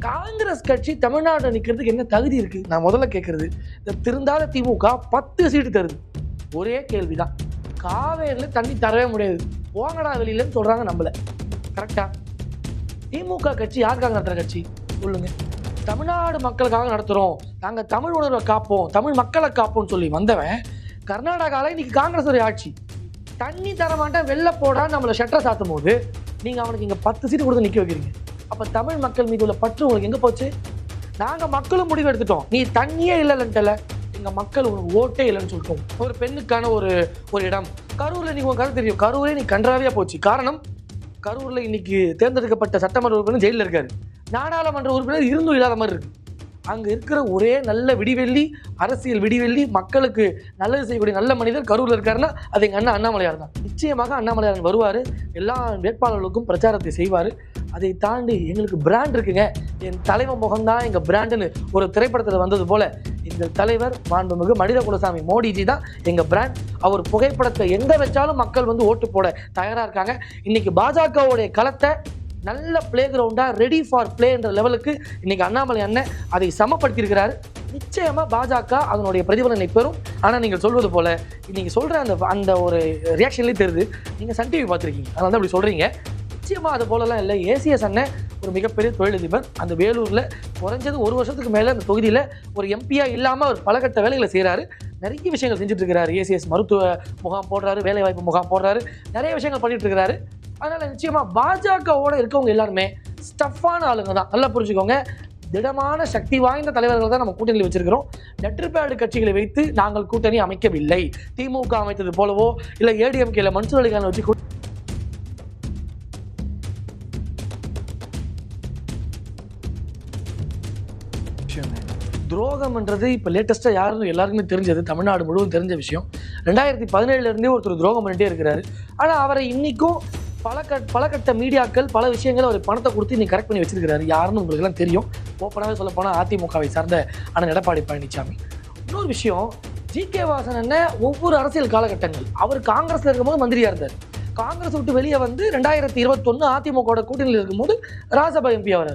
காங்கிரஸ் கட்சி தமிழ்நாட்டில் நிற்கிறதுக்கு என்ன தகுதி இருக்கு? நான் முதல்ல கேட்கறது இந்த திருந்தாத திமுக பத்து சீட்டு தருது. ஒரே கேள்விதான். காவேரியில் தண்ணி தரவே முடியாது. போங்கடா வெளியிலன்னு சொல்றாங்க நம்மள. கரெக்டா திமுக கட்சி யாருக்காக நடத்துற கட்சி? சொல்லுங்க. தமிழ்நாடு மக்களுக்காக நடத்துறோம். நாங்க தமிழ் உணர்வை காப்போம். தமிழ் மக்களை காப்போம்னு சொல்லி வந்தவன் கர்நாடகாவில் இன்னைக்கு காங்கிரஸ் ஒரு ஆட்சி. தண்ணி தர மாட்டேன் வெளில போடான்னு நம்மளை ஷட்டரை சாத்தும் போது நீங்கள் அவனுக்கு இங்கே பத்து சீட்டு கொடுத்து நிற்க வைக்கிறீங்க. அப்போ தமிழ் மக்கள் மீது உள்ள பற்று உங்களுக்கு எங்கே போச்சு? நாங்கள் மக்களும் முடிவு எடுத்துட்டோம். நீ தண்ணியே இல்லைன்ட்டல எங்கள் மக்கள் உனக்கு ஓட்டே இல்லைன்னு சொல்லிட்டோம். ஒரு பெண்ணுக்கான ஒரு ஒரு இடம். கரூரில் நீங்கள் உங்கள் கருத்து தெரியும். கரூரே நீ கன்றாவியா போச்சு. காரணம்? கரூரில் இன்னைக்கு தேர்ந்தெடுக்கப்பட்ட சட்டமன்ற உறுப்பினர் ஜெயிலில் இருக்காரு. நாடாளுமன்ற உறுப்பினர் இருந்தும் இல்லாத மாதிரி இருக்கு. அங்கே இருக்கிற ஒரே நல்ல விடிவெள்ளி அரசியல் விடிவெள்ளி மக்களுக்கு நல்லது செய்யக்கூடிய நல்ல மனிதர் கரூரில் இருக்காருன்னா அது எங்கள் அண்ணா அண்ணாமலையார் தான். நிச்சயமாக அண்ணாமலையார் வருவார். எல்லா வேட்பாளர்களுக்கும் பிரச்சாரத்தை செய்வார். அதை தாண்டி எங்களுக்கு பிராண்ட் இருக்குங்க. என் தலைவன் முகம்தான் எங்கள் பிராண்டுன்னு ஒரு திரைப்படத்தில் வந்தது போல. எங்கள் தலைவர் மாண்புமிகு மனித குலசாமி மோடிஜி தான் எங்கள் பிராண்ட் அவர் புகைப்படத்தை எங்கே வச்சாலும் மக்கள் வந்து ஓட்டு போட தயாராக இருக்காங்க. இன்னைக்கு பாஜகவுடைய களத்தை நல்ல பிளே கிரவுண்டாக ரெடி ஃபார் பிளேன்ற லெவலுக்கு இன்னைக்கு அண்ணாமலை அண்ணன் அதை சமப்படுத்தியிருக்கிறாரு. நிச்சயமாக பாஜக அதனுடைய பிரதிபலனை பெறும். ஆனால் நீங்கள் சொல்வது போல நீங்கள் சொல்கிற அந்த அந்த ஒரு ரியாக்ஷன்லேயே தெரியுது. நீங்கள் சன் டிவி பார்த்துருக்கீங்க. அதனால தான் அப்படி சொல்கிறீங்க நிச்சயமாக அது போலலாம் இல்லை. ஏசிஎஸ் அண்ணன் ஒரு மிகப்பெரிய தொழிலதிபர். அந்த வேலூரில் குறைஞ்சது ஒரு வருஷத்துக்கு மேலே அந்த தொகுதியில் ஒரு எம்பியா இல்லாமல் அவர் பலகட்ட வேலைகளை செய்கிறாரு நிறைய விஷயங்கள் செஞ்சுட்டு இருக்கிறாரு ஏசிஎஸ் மருத்துவ முகாம் போடுறாரு வேலைவாய்ப்பு முகாம் போடுறாரு. நிறைய விஷயங்கள் பண்ணிகிட்டு இருக்கிறாரு அதனால நிச்சயமாக பாஜகவோட இருக்கவங்க எல்லாருமே ஸ்டஃப்பான ஆளுங்க தான். நல்லா புரிஞ்சுக்கோங்க. திடமான சக்தி வாய்ந்த தலைவர்கள் தான் நம்ம கூட்டணியில் வச்சிருக்கிறோம். லெட்டர்பேடு கட்சிகளை வைத்து நாங்கள் கூட்டணி அமைக்கவில்லை. திமுக அமைத்தது போலவோ இல்லை ஏடிஎம்கேல மன்சூர் அலிகான வச்சு துரோகம்ன்றது இப்போ லேட்டஸ்ட்டாக யாருன்னு எல்லாருக்குமே தெரிஞ்சது. தமிழ்நாடு முழுவதும் தெரிஞ்ச விஷயம். ரெண்டாயிரத்தி பதினேழுலேருந்தே ஒருத்தர் துரோகம் பண்ணிட்டே இருக்கிறாரு. ஆனால் அவரை இன்றைக்கும் பல கட் பல கட்ட மீடியாக்கள் பல விஷயங்கள் அவர் பணத்தை கொடுத்து இன்னைக்கு கரெக்ட் பண்ணி வச்சிருக்கிறாரு. யாருன்னு உங்களுக்குலாம் தெரியும். ஓப்பனாகவே சொல்ல போனால் அதிமுகவை சார்ந்த அண்ணன் எடப்பாடி பழனிசாமி இன்னொரு விஷயம் ஜி கே வாசன் என்ன ஒவ்வொரு அரசியல் காலகட்டங்கள். அவர் காங்கிரஸில் இருக்கும்போது மந்திரியாக இருந்தார். காங்கிரஸ் விட்டு வெளியே வந்து ரெண்டாயிரத்தி இருபத்தொன்னு அதிமுகவோட கூட்டணியில் இருக்கும்போது ராஜ்யசபா எம்பி அவர்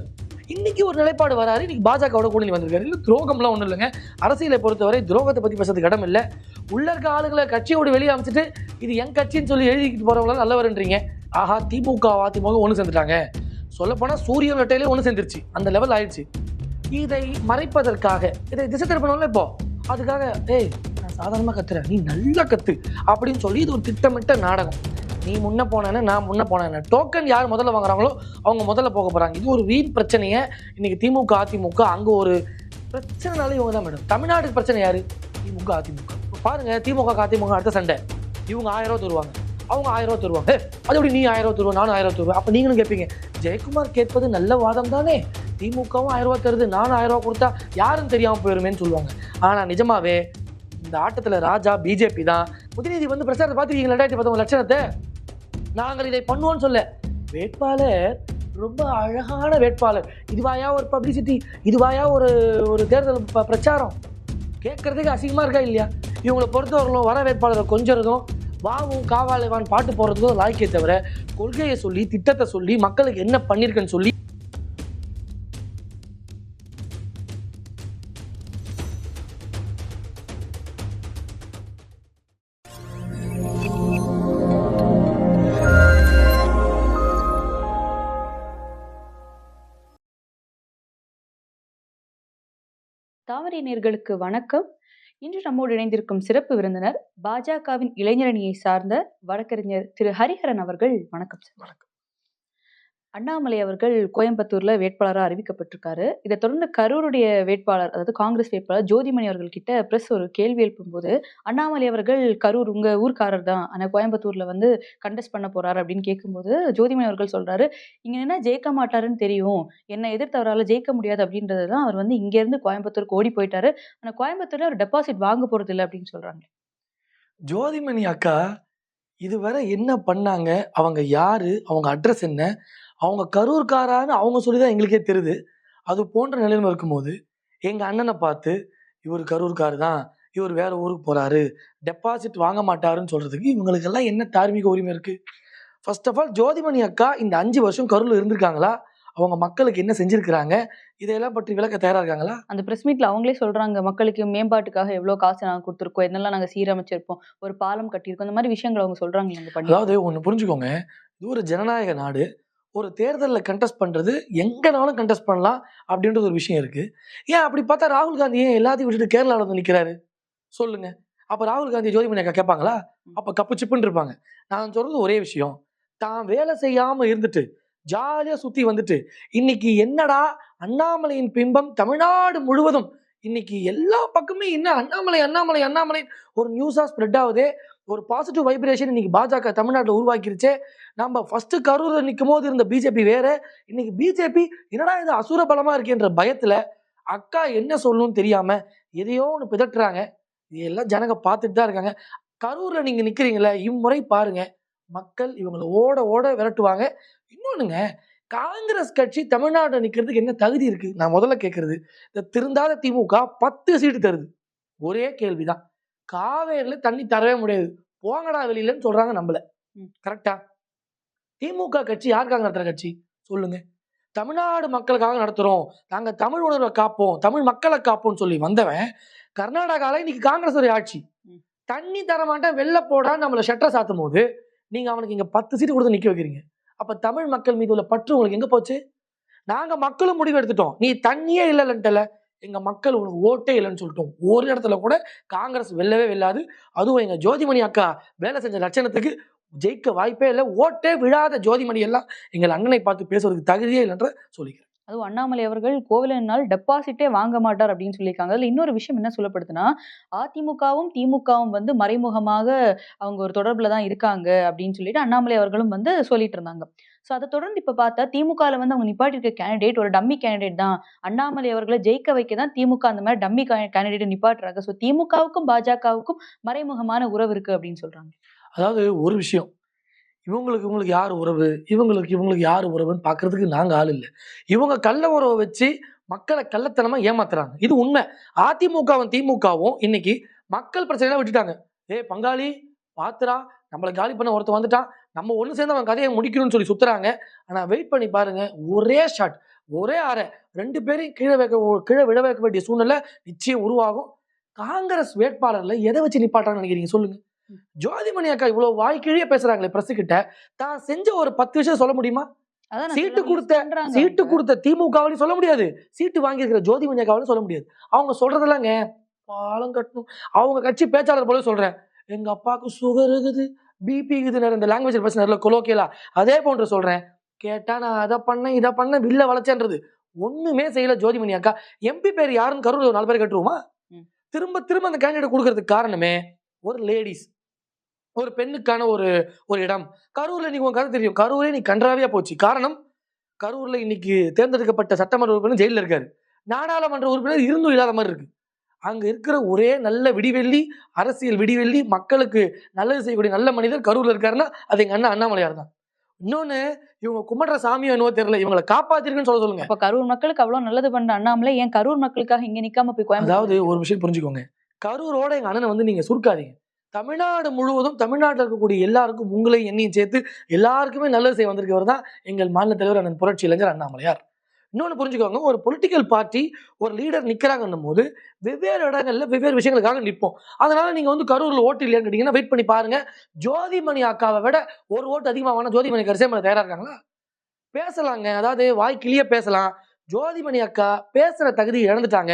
இன்னைக்கு ஒரு நிலைப்பாடு வராரு. இன்னைக்கு பாஜகவோட கூட்டணி வந்திருக்காரு. இல்லை துரோகம்லாம் ஒன்றும் இல்லைங்க. அரசியலை பொறுத்தவரை துரோகத்தை பற்றி பேசுறதுக்கு இடம் இல்லை. உள்ள இருக்க ஆளுகளை கட்சியோடு வெளியே அமைச்சிட்டு இது என் கட்சின்னு சொல்லி எழுதிக்கிட்டு போறவங்களாம் நல்லவருன்றீங்க. ஆஹா திமுக அதிமுக ஒன்று சேர்ந்துட்டாங்க. சொல்லப்போனால் சூரியன் வெட்டையிலே ஒன்று சேர்ந்துருச்சு. அந்த லெவல் ஆயிடுச்சு. இதை மறைப்பதற்காக இதை திசை திருப்பணும்ல இப்போ? அதுக்காக ஏய் நான் சாதாரணமாக கத்துறேன். நீ நல்லா கத்து. அப்படின்னு சொல்லி இது ஒரு திட்டமிட்ட நாடகம். நீ முன்ன போனேன்னு நான் முன்ன போனேன்னு. டோக்கன் யார் முதல்ல வாங்குறாங்களோ அவங்க முதல்ல போக போகிறாங்க இது ஒரு வீண் பிரச்சனையை இன்னைக்கு திமுக அதிமுக அங்கே ஒரு பிரச்சனைனால இவங்க தான் மேடம். தமிழ்நாட்டுக்கு பிரச்சனை யாரு? திமுக அதிமுக. பாருங்க திமுக அதிமுக அடுத்த சண்டை. இவங்க ஆயிரம் ரூபா தருவாங்க. அவங்க ஆயிரம் ரூபா தருவாங்க. அது எப்படி நீ ஆயிரம் ரூபா தருவா நானும் ஆயிரம் ரூபா தருவேன்? அப்போ நீங்களும் கேட்பீங்க ஜெயக்குமார் கேட்பது நல்ல வாதம் தானே? திமுகவும் ஆயிரம் ரூபா தருது நானும் ஆயிரம் ரூபா கொடுத்தா யாரும் தெரியாமல் போயிருமேன்னு சொல்லுவாங்க. ஆனால் நிஜமாவே இந்த ஆட்டத்தில் ராஜா பிஜேபி தான். உதயநிதி வந்து பிரச்சாரத்தை பார்த்துருக்கீங்க ரெண்டாயிரத்தி பத்தொம்பது லட்சணத்தை? நாங்கள் இதை பண்ணுவோம்னு சொல்ல. வேட்பாளர் ரொம்ப அழகான வேட்பாளர். இதுவாயா ஒரு பப்ளிசிட்டி இதுவாயா ஒரு ஒரு தேர்தல் ப- பிரச்சாரம். கேட்கறதுக்கு அசிங்கமா இருக்கா இல்லையா? இவங்களை பொறுத்தவரையிலும் வர வேட்பாளரை கொஞ்சறதும் வாவும் காவாலைவான் பாட்டு போடுறதுக்கும் லாய்க்கே தவிர கொள்கையை சொல்லி திட்டத்தை சொல்லி மக்களுக்கு என்ன பண்ணியிருக்கேன்னு சொல்லி தாமரை நேர்களுக்கு வணக்கம். இன்று நம்மோடு இணைந்திருக்கும் சிறப்பு விருந்தினர் பாஜகவின் இளைஞரணியை சார்ந்த வழக்கறிஞர் திரு ஹரிஹரன் அவர்கள். வணக்கம் சார். வணக்கம். அண்ணாமலை அவர்கள் கோயம்புத்தூர்ல வேட்பாளராக அறிவிக்கப்பட்டிருக்காரு. இதை தொடர்ந்து கரூருடைய வேட்பாளர் அதாவது காங்கிரஸ் வேட்பாளர் ஜோதிமணி அவர்கள் கிட்ட பிரஸ் ஒரு கேள்வி எழுப்பும்போது அண்ணாமலை அவர்கள் கரூர் உங்க ஊர்க்காரர் தான். ஆனால் கோயம்புத்தூர்ல வந்து கண்டெஸ்ட் பண்ண போறாரு. அப்படின்னு கேட்கும்போது ஜோதிமணி அவர்கள் சொல்றாரு இங்க என்ன ஜெயிக்க மாட்டாருன்னு தெரியும். என்னை எதிர்த்து அவரால் ஜெயிக்க முடியாது. அப்படின்றது தான் அவர் வந்து இங்கேருந்து கோயம்புத்தூருக்கு ஓடி போயிட்டாரு. ஆனால் கோயம்புத்தூர்ல அவர் டெபாசிட் வாங்க போறது இல்லை அப்படின்னு சொல்றாங்க ஜோதிமணி அக்கா இதுவரை என்ன பண்ணாங்க? அவங்க யாரு? அவங்க அட்ரஸ் என்ன? அவங்க கரூர்காரான்னு அவங்க சொல்லி தான் எங்களுக்கே தெரியுது. அது போன்ற நிலைமை இருக்கும்போது எங்க அண்ணனை பார்த்து இவர் கரூர்காரு தான் இவர் வேற ஊருக்கு போறாரு டெபாசிட் வாங்க மாட்டாருன்னு சொல்றதுக்கு இவங்களுக்கெல்லாம் என்ன தார்மீக உரிமை இருக்கு? ஃபர்ஸ்ட் ஆஃப் ஆல் ஜோதிமணி அக்கா இந்த அஞ்சு வருஷம் கரூர்ல இருந்திருக்காங்களா? அவங்க மக்களுக்கு என்ன செஞ்சிருக்கிறாங்க? இதையெல்லாம் பற்றி விளக்க தயாரா இருக்காங்களா? அந்த பிரஸ் மீட்ல அவங்களே சொல்றாங்க மக்களுக்கு மேம்பாட்டுக்காக எவ்வளவு காசு நாங்க கொடுத்துருக்கோம் என்னெல்லாம் நாங்க சீரமைச்சிருப்போம் ஒரு பாலம் கட்டியிருக்கோம் இந்த மாதிரி விஷயங்கள் அவங்க சொல்றாங்க அதாவது ஒண்ணு புரிஞ்சுக்கோங்க இது ஒரு ஜனநாயக நாடு ஒரு தேர்தலில் கண்டெஸ்ட் பண்றது எங்கனாலும் கண்டெஸ்ட் பண்ணலாம் அப்படின்றது ஒரு விஷயம் இருக்கு. ஏன் அப்படி பார்த்தா ராகுல் காந்தி ஏன் எல்லாத்தையும் விட்டுட்டு கேரளாவில் வந்து நிக்கிறாரு? சொல்லுங்க. அப்ப ராகுல் காந்தி ஜோதிமணி அக்கா கேட்பாங்களா? அப்ப கப்பு சிப்புன்னு இருப்பாங்க. நான் சொல்றது ஒரே விஷயம். தான் வேலை செய்யாம இருந்துட்டு ஜாலியா சுத்தி வந்துட்டு இன்னைக்கு என்னடா அண்ணாமலையின் பிம்பம் தமிழ்நாடு முழுவதும் இன்னைக்கு எல்லா பக்கமே என்ன அண்ணாமலை அண்ணாமலை அண்ணாமலை ஒரு நியூஸா ஸ்ப்ரெட் ஆகுதே ஒரு பாசிட்டிவ் வைப்ரேஷன் இன்னைக்கு பாஜக தமிழ்நாட்டில் உருவாக்கிருச்சே நம்ம ஃபர்ஸ்ட் கரூரில் நிற்கும் போது இருந்த பிஜேபி வேற. இன்னைக்கு பிஜேபி என்னடா இது அசுர பலமா இருக்கேன்ற பயத்துல அக்கா என்ன சொல்லணும்னு தெரியாம எதையோ ஒன்று பிதட்டுறாங்க. இதெல்லாம் ஜனங்க பார்த்துட்டு தான் இருக்காங்க. கரூர்ல நீங்க நிக்கிறீங்களே இம்முறை பாருங்க. மக்கள் இவங்களை ஓட ஓட விரட்டுவாங்க. இன்னொன்னுங்க காங்கிரஸ் கட்சி தமிழ்நாட்டில் நிக்கிறதுக்கு என்ன தகுதி இருக்கு? நான் முதல்ல கேட்கறது இந்த திருந்தாத திமுக பத்து சீட்டு தருது. ஒரே கேள்விதான். காவேரியில் தண்ணி தரவே முடியாது. போங்கடா வெளியிலன்னு சொல்றாங்க நம்மள. கரெக்டா திமுக கட்சி யாருக்காக நடத்துற கட்சி? சொல்லுங்க. தமிழ்நாடு மக்களுக்காக நடத்துறோம். நாங்க தமிழ் உணர்வை காப்போம். தமிழ் மக்களை காப்போம்னு சொல்லி வந்தவன் கர்நாடகால இன்னைக்கு காங்கிரஸ் ஒரு ஆட்சி. தண்ணி தர மாட்டேன் வெளில போடா நம்மள ஷட்டரை சாத்தும் போது நீங்க அவனுக்கு இங்க பத்து சீட்டு கொடுத்து நிக்க வைக்கிறீங்க. அப்ப தமிழ் மக்கள் மீது உள்ள பற்று உங்களுக்கு எங்க போச்சு? நாங்க மக்களும் முடிவு எடுத்துட்டோம். நீ தண்ணியே இல்லைன்ட்டல எங்க மக்கள் உனக்கு ஓட்டே இல்லைன்னு சொல்லிட்டோம். ஒரு இடத்துல கூட காங்கிரஸ் வெல்லவே வெல்லாது. அதுவும் எங்க ஜோதிமணி அக்கா வேலை செஞ்ச லட்சணத்துக்கு ஜெயிக்க வாய்ப்பே இல்லை ஓட்டே விழாத ஜோதிமணி எல்லாம் எங்கள் அண்ணனை பார்த்து பேசுறதுக்கு தகுதியே இல்லைன்ற சொல்லிக்கிறேன். அதுவும் அண்ணாமலை அவர்கள் கோவிலனால் டெபாசிட்டே வாங்க மாட்டார் அப்படின்னு சொல்லியிருக்காங்க. அதில் இன்னொரு விஷயம் என்ன சொல்லப்படுதுன்னா அதிமுகவும் திமுகவும் வந்து மறைமுகமாக அவங்க ஒரு தொடர்பில் தான் இருக்காங்க அப்படின்னு சொல்லிட்டு அண்ணாமலை அவர்களும் வந்து சொல்லிட்டு இருந்தாங்க. ஸோ அதை தொடர்ந்து இப்போ பார்த்தா திமுகவில் வந்து அவங்க நிப்பாட்டிருக்க கேண்டிடேட் ஒரு டம்மி கேண்டிடேட் தான். அண்ணாமலை அவர்களை ஜெயிக்க வைக்க தான் திமுக அந்த மாதிரி டம்மி கேண்டிடேட் நிப்பாட்டுறாங்க. ஸோ திமுகவுக்கும் பாஜகவுக்கும் மறைமுகமான உறவு இருக்குது அப்படின்னு சொல்கிறாங்க அதாவது ஒரு விஷயம். இவங்களுக்கு இவங்களுக்கு யார் உறவு? இவங்களுக்கு இவங்களுக்கு யார் உறவுன்னு பார்க்கறதுக்கு நாங்கள் ஆள் இல்லை. இவங்க கள்ள உறவை வச்சு மக்களை கள்ளத்தனமாக ஏமாத்துறாங்க. இது உண்மை. அதிமுகவும் திமுகவும் இன்னைக்கு மக்கள் பிரச்சனைலாம் விட்டுட்டாங்க. ஏய் பங்காளி பாத்துரா நம்மளை காலி பண்ண ஒருத்தன் வந்துட்டான். நம்ம ஒன்று சேர்ந்து அவன் கதையை முடிக்கணும்னு சொல்லி சுத்துறாங்க. ஆனால் வெயிட் பண்ணி பாருங்க. ஒரே ஷாட் ஒரே அரை ரெண்டு பேரையும் கீழே வைக்க கீழே விட வைக்க வேண்டிய சூழ்நிலை நிச்சயம் உருவாகும். காங்கிரஸ் வேட்பாளர்ல எதை வச்சு நிப்பாட்டாங்கன்னு நினைக்கிறீங்க? சொல்லுங்க. ஜோதிமணி அக்கா இவ்வளவு வாய்க்கிழியே பேசுறாங்களே பிரஸ் கிட்ட. தான் செஞ்ச ஒரு பத்து விஷயம் சொல்ல முடியுமா? சீட்டு கொடுத்த சீட்டு. கொடுத்த திமுகவிலையும் சொல்ல முடியாது. சீட்டு வாங்கியிருக்கிற ஜோதிமணி அக்காவிலும் சொல்ல முடியாது. அவங்க சொல்றதெல்லாங்க பாலம் கட்டணும். அவங்க கட்சி பேச்சாளர் போல சொல்றேன். எங்க அப்பாவுக்கு சுகர் இருக்குது பிபி இருக்குது இந்த லாங்குவேஜ் பேசினார்ல கொலோக்கியலா அதே போன்று சொல்றேன். கேட்டா நான் அதை பண்ணேன் இதை பண்ணேன் வில்ல வளைச்சேன்றது. ஒண்ணுமே செய்யல ஜோதிமணி அக்கா. எம்பி பேர் யாருன்னு கரூர் ஒரு நாலு பேர் கட்டுருவோமா. திரும்ப திரும்ப அந்த கேண்டிடேட் கொடுக்கறதுக்கு காரணமே ஒரு லேடிஸ் ஒரு பெண்ணுக்கான ஒரு ஒரு இடம். கரூர்ல நீங்க உங்க கதை தெரியும். கரூரே நீ கன்றாவியா போச்சு. காரணம் கரூர்ல இன்னைக்கு தேர்ந்தெடுக்கப்பட்ட சட்டமன்ற உறுப்பினர் ஜெயில இருக்காரு. நாடாளுமன்ற உறுப்பினர் இருந்தும் இல்லாத மாதிரி இருக்கு. அங்க இருக்கிற ஒரே நல்ல விடிவெள்ளி அரசியல் விடிவெள்ளி மக்களுக்கு நல்லது செய்யக்கூடிய நல்ல மனிதர் கரூர்ல இருக்காருன்னா அது எங்க அண்ணன் அண்ணாமலையார் தான். இன்னொன்னு இவங்க கும்பிடுற சாமியோ என்னவோ தெரியல. இவங்களை காப்பாத்திருக்குன்னு சொல்ல சொல்லுங்க. அப்ப கரூர் மக்களுக்கு அவ்வளவு நல்லது பண்ற அண்ணாமலை ஏன் கரூர் மக்களுக்காக இங்க நிக்காம போய் அதாவது ஒரு விஷயம் புரிஞ்சுக்கோங்க. கரூரோட எங்க அண்ணனை வந்து நீங்க சுருக்காதீங்க. தமிழ்நாடு முழுவதும் தமிழ்நாட்டில் இருக்கக்கூடிய எல்லாருக்கும் உங்களை என்னையும் சேர்த்து எல்லாருக்குமே நல்லது செய்ய வந்திருக்கவர் தான் எங்கள் மாநில தலைவர் அண்ணன் புரட்சி இளைஞர் அண்ணாமலையார். இன்னொன்று புரிஞ்சுக்கோங்க ஒரு பொலிட்டிக்கல் பார்ட்டி ஒரு லீடர் நிற்கிறாங்கன்னும் போது வெவ்வேறு இடங்களில் வெவ்வேறு விஷயங்களுக்காக நிற்போம். அதனால நீங்கள் வந்து கரூரில் ஓட்டு இல்லையான்னு கேட்டீங்கன்னா வெயிட் பண்ணி பாருங்க. ஜோதிமணி அக்காவை விட ஒரு ஓட்டு அதிகமாக வேணால் ஜோதிமணி கரிசே மேலே தயாராக இருக்காங்களா? பேசலாங்க. அதாவது வாய்க்கிலேயே பேசலாம். ஜோதிமணி அக்கா பேசுகிற தகுதி இழந்துட்டாங்க.